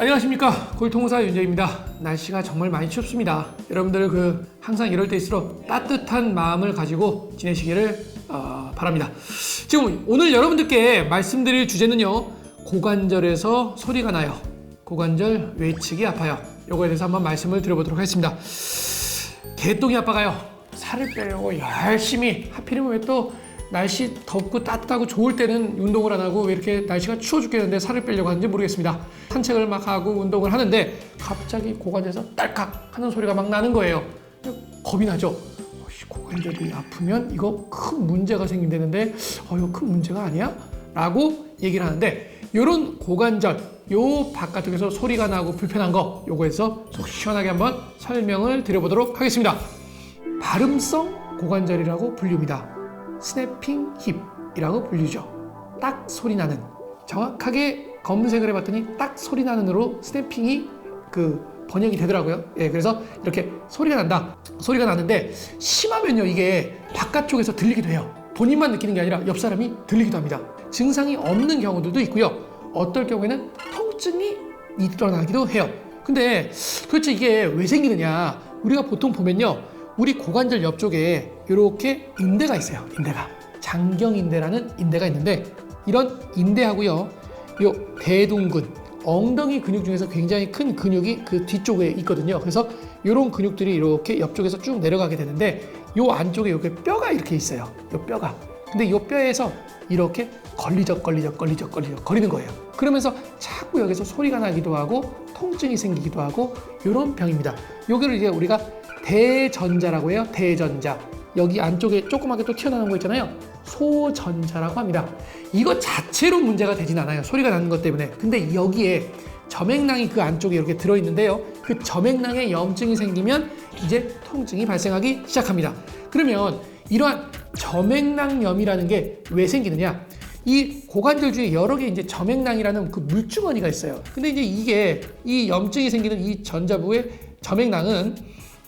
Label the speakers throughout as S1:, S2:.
S1: 안녕하십니까 골통사 윤재입니다. 날씨가 정말 많이 춥습니다. 여러분들 그 항상 이럴 때일수록 따뜻한 마음을 가지고 지내시기를 어, 바랍니다. 지금 오늘 여러분들께 말씀드릴 주제는요 고관절에서 소리가 나요. 고관절 외측이 아파요. 요거에 대해서 한번 말씀을 드려보도록 하겠습니다. 개똥이 아빠가요 살을 빼려고 열심히 하필이면 왜또 날씨 덥고 따뜻하고 좋을 때는 운동을 안 하고 왜 이렇게 날씨가 추워 죽겠는데 살을 빼려고 하는지 모르겠습니다 산책을 막 하고 운동을 하는데 갑자기 고관절에서 딸깍 하는 소리가 막 나는 거예요 겁이 나죠 고관절이 아프면 이거 큰 문제가 생긴다는데 어 이거 큰 문제가 아니야? 라고 얘기를 하는데 요런 고관절 요 바깥쪽에서 소리가 나고 불편한 거 요거에서 속 시원하게 한번 설명을 드려보도록 하겠습니다 발음성 고관절이라고 불립니다. 스냅핑 힙이라고 불리죠. 딱 소리 나는. 정확하게 검색을 해봤더니 딱 소리 나는으로 스냅핑이 그 번역이 되더라고요. 예, 그래서 이렇게 소리가 난다. 소리가 나는데 심하면요 이게 바깥쪽에서 들리기도 해요. 본인만 느끼는 게 아니라 옆 사람이 들리기도 합니다. 증상이 없는 경우들도 있고요. 어떨 경우에는 통증이 일어나기도 해요. 근데 도대체 이게 왜 생기느냐? 우리가 보통 보면요. 우리 고관절 옆쪽에 이렇게 인대가 있어요. 인대가. 장경인대라는 인대가 있는데 이런 인대하고요. 요 대둔근, 엉덩이 근육 중에서 굉장히 큰 근육이 그 뒤쪽에 있거든요. 그래서 이런 근육들이 이렇게 옆쪽에서 쭉 내려가게 되는데 요 안쪽에 이렇게 뼈가 이렇게 있어요. 요 뼈가. 근데 이 뼈에서 이렇게 걸리적 걸리적 걸리적 걸리적 거리는 거예요. 그러면서 자꾸 여기서 소리가 나기도 하고 통증이 생기기도 하고 이런 병입니다. 요거를 이제 우리가 대전자라고 해요. 대전자. 여기 안쪽에 조그맣게 또 튀어나오는 거 있잖아요. 소전자라고 합니다. 이거 자체로 문제가 되진 않아요. 소리가 나는 것 때문에. 근데 여기에 점액낭이 그 안쪽에 이렇게 들어있는데요. 그 점액낭에 염증이 생기면 이제 통증이 발생하기 시작합니다. 그러면 이러한 점액낭염이라는 게 왜 생기느냐? 이 고관절 중에 여러 개 이제 점액낭이라는 그 물주머니가 있어요. 근데 이제 이게 이 염증이 생기는 이 전자부의 점액낭은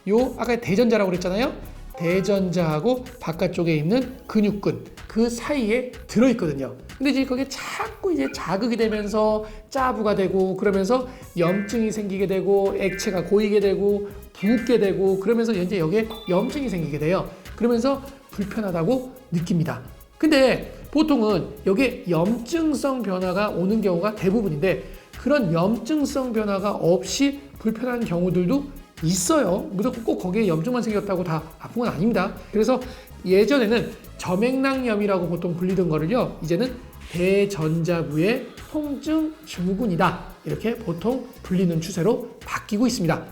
S1: 요 아까 대전자라고 그랬잖아요. 대전자하고 바깥쪽에 있는 근육근 그 사이에 들어 있거든요. 근데 이제 거기에 자꾸 이제 자극이 되면서 짜부가 되고 그러면서 염증이 생기게 되고 액체가 고이게 되고 붓게 되고 그러면서 이제 여기에 염증이 생기게 돼요. 그러면서 불편하다고 느낍니다. 근데 보통은 여기에 염증성 변화가 오는 경우가 대부분인데 그런 염증성 변화가 없이 불편한 경우들도 있어요. 무조건 꼭 거기에 염증만 생겼다고 다 아픈 건 아닙니다. 그래서 예전에는 점액낭염이라고 보통 불리던 거를요, 이제는 대전자부의 통증 증후군이다. 이렇게 보통 불리는 추세로 바뀌고 있습니다.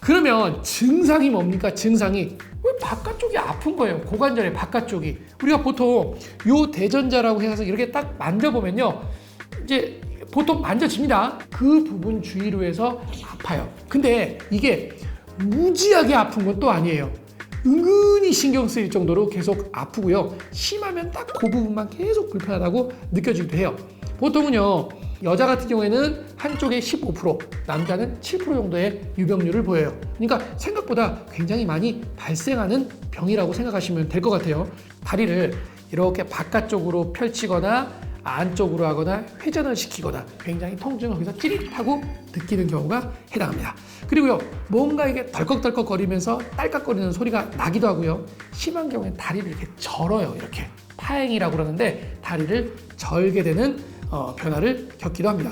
S1: 그러면 증상이 뭡니까? 증상이 왜 바깥쪽이 아픈 거예요? 고관절의 바깥쪽이. 우리가 보통 요 대전자라고 해서 이렇게 딱 만져보면요. 이제 보통 만져집니다. 그 부분 주위로 해서 아파요. 근데 이게 무지하게 아픈 건 또 아니에요. 은근히 신경 쓰일 정도로 계속 아프고요. 심하면 딱 그 부분만 계속 불편하다고 느껴지기도 해요. 보통은요, 여자 같은 경우에는 한쪽에 15%, 남자는 7% 정도의 유병률을 보여요. 그러니까 생각보다 굉장히 많이 발생하는 병이라고 생각하시면 될 것 같아요. 다리를 이렇게 바깥쪽으로 펼치거나 안쪽으로 하거나 회전을 시키거나 굉장히 통증을 거기서 찌릿하고 느끼는 경우가 해당합니다. 그리고요, 뭔가 이게 덜컥덜컥 거리면서 딸깍거리는 소리가 나기도 하고요. 심한 경우엔 다리를 이렇게 절어요. 이렇게 파행이라고 그러는데 다리를 절게 되는 어, 변화를 겪기도 합니다.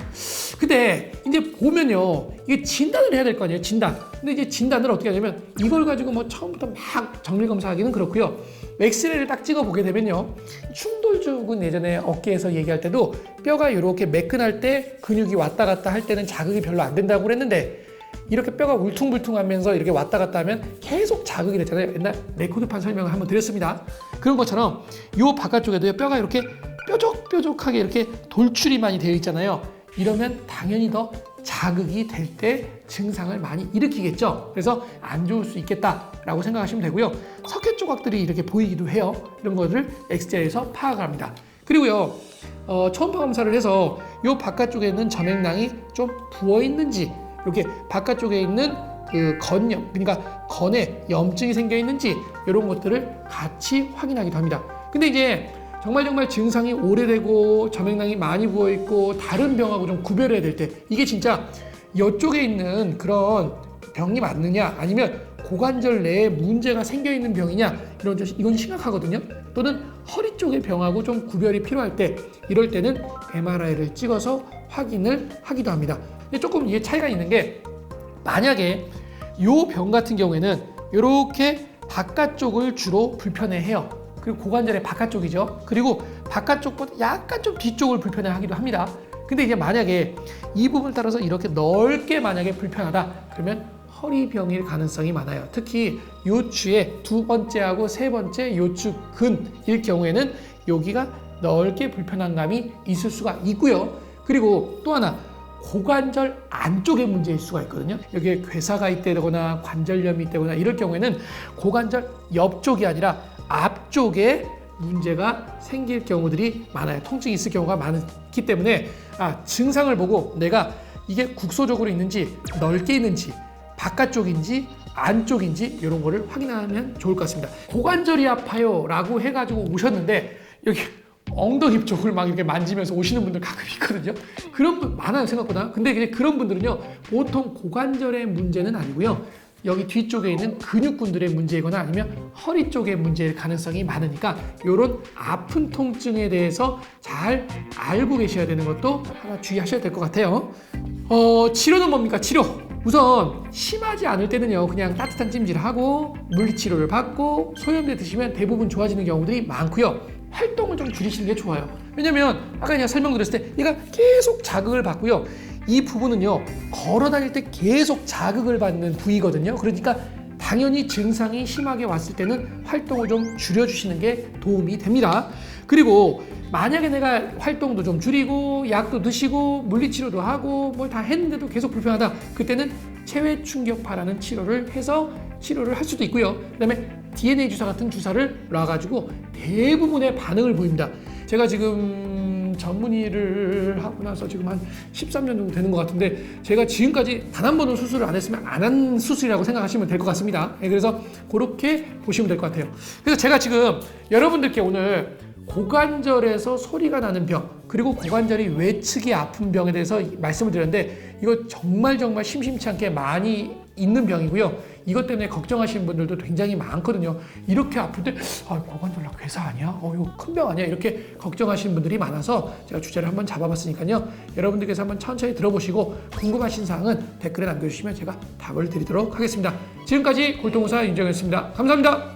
S1: 근데 이제 보면요, 이게 진단을 해야 될 거 아니에요, 진단. 근데 이제 진단을 어떻게 하냐면 이걸 가지고 뭐 처음부터 막 정밀 검사하기는 그렇고요. 엑스레이를 딱 찍어 보게 되면요, 충돌죽은 예전에 어깨에서 얘기할 때도 뼈가 이렇게 매끈할 때 근육이 왔다 갔다 할 때는 자극이 별로 안 된다고 그랬는데 이렇게 뼈가 울퉁불퉁하면서 이렇게 왔다 갔다 하면 계속 자극이 되잖아요. 옛날 레코드판 설명을 한번 드렸습니다. 그런 것처럼 요 바깥쪽에도 뼈가 이렇게 뾰족뾰족하게 이렇게 돌출이 많이 되어 있잖아요. 이러면 당연히 더 자극이 될 때 증상을 많이 일으키겠죠. 그래서 안 좋을 수 있겠다라고 생각하시면 되고요. 석회 조각들이 이렇게 보이기도 해요. 이런 것을 엑스레이에서 파악을 합니다. 그리고요, 어, 초음파 검사를 해서 요 바깥쪽에 있는 점액낭이 좀 부어 있는지 이렇게 바깥쪽에 있는 그 건염, 그러니까 건에 염증이 생겨 있는지 이런 것들을 같이 확인하기도 합니다. 근데 이제 정말 정말 증상이 오래되고 점액낭이 많이 부어 있고 다른 병하고 좀 구별해야 될 때 이게 진짜 이쪽에 있는 그런 병이 맞느냐 아니면 고관절 내에 문제가 생겨 있는 병이냐 이런 좀 이건 심각하거든요. 또는 허리 쪽의 병하고 좀 구별이 필요할 때 이럴 때는 MRI를 찍어서 확인을 하기도 합니다. 근데 조금 이게 차이가 있는 게 만약에 요 병 같은 경우에는 이렇게 바깥쪽을 주로 불편해해요. 그리고 고관절의 바깥쪽이죠. 그리고 바깥쪽보다 약간 좀 뒤쪽을 불편해하기도 합니다. 근데 이제 만약에 이 부분을 따라서 이렇게 넓게 만약에 불편하다 그러면 허리병일 가능성이 많아요. 특히 요추의 두 번째하고 세 번째 요추 근일 경우에는 여기가 넓게 불편한 감이 있을 수가 있고요. 그리고 또 하나 고관절 안쪽에 문제일 수가 있거든요. 여기에 괴사가 있다거나 관절염이 있다거나 이럴 경우에는 고관절 옆쪽이 아니라 앞 쪽에 문제가 생길 경우들이 많아요. 통증이 있을 경우가 많기 때문에 아, 증상을 보고 내가 이게 국소적으로 있는지 넓게 있는지 바깥쪽인지 안쪽인지 이런 거를 확인하면 좋을 것 같습니다. 고관절이 아파요 라고 해가지고 오셨는데 여기 엉덩이 쪽을 막 이렇게 만지면서 오시는 분들 가끔 있거든요. 그런 분 많아요 생각보다. 근데 이제 그런 분들은요 보통 고관절의 문제는 아니고요. 여기 뒤쪽에 있는 근육군들의 문제이거나 아니면 허리 쪽의 문제일 가능성이 많으니까 이런 아픈 통증에 대해서 잘 알고 계셔야 되는 것도 하나 주의하셔야 될 것 같아요. 어, 치료는 뭡니까? 치료. 우선 심하지 않을 때는요 그냥 따뜻한 찜질하고 물리치료를 받고 소염제 드시면 대부분 좋아지는 경우들이 많고요 활동을 좀 줄이시는 게 좋아요 왜냐면 아까 그냥 설명드렸을 때 얘가 계속 자극을 받고요 이 부분은요 걸어 다닐 때 계속 자극을 받는 부위거든요 그러니까 당연히 증상이 심하게 왔을 때는 활동을 좀 줄여주시는 게 도움이 됩니다. 그리고 만약에 내가 활동도 좀 줄이고 약도 드시고 물리치료도 하고 뭘 다 했는데도 계속 불편하다. 그때는 체외 충격파라는 치료를 해서 치료를 할 수도 있고요. 그다음에 DNA 주사 같은 주사를 놔가지고 대부분의 반응을 보입니다. 제가 지금 전문의를 하고 나서 지금 한 13년 정도 되는 것 같은데 제가 지금까지 단 한 번은 수술을 안 했으면 안 한 수술이라고 생각하시면 될 것 같습니다. 예, 그래서 그렇게 보시면 될 것 같아요. 그래서 제가 지금 여러분들께 오늘 고관절에서 소리가 나는 병 그리고 고관절이 외측이 아픈 병에 대해서 말씀을 드렸는데 이거 정말 정말 심심치 않게 많이 있는 병이고요. 이것 때문에 걱정하시는 분들도 굉장히 많거든요. 이렇게 때 아, 고관절 나 괴사 아니야? 어, 이거 큰 병 아니야? 이렇게 걱정하시는 분들이 많아서 제가 주제를 한번 잡아봤으니까요. 여러분들께서 한번 천천히 들어보시고 궁금하신 사항은 댓글에 남겨주시면 제가 답을 드리도록 하겠습니다. 지금까지 골동호사 윤정현이었습니다. 감사합니다.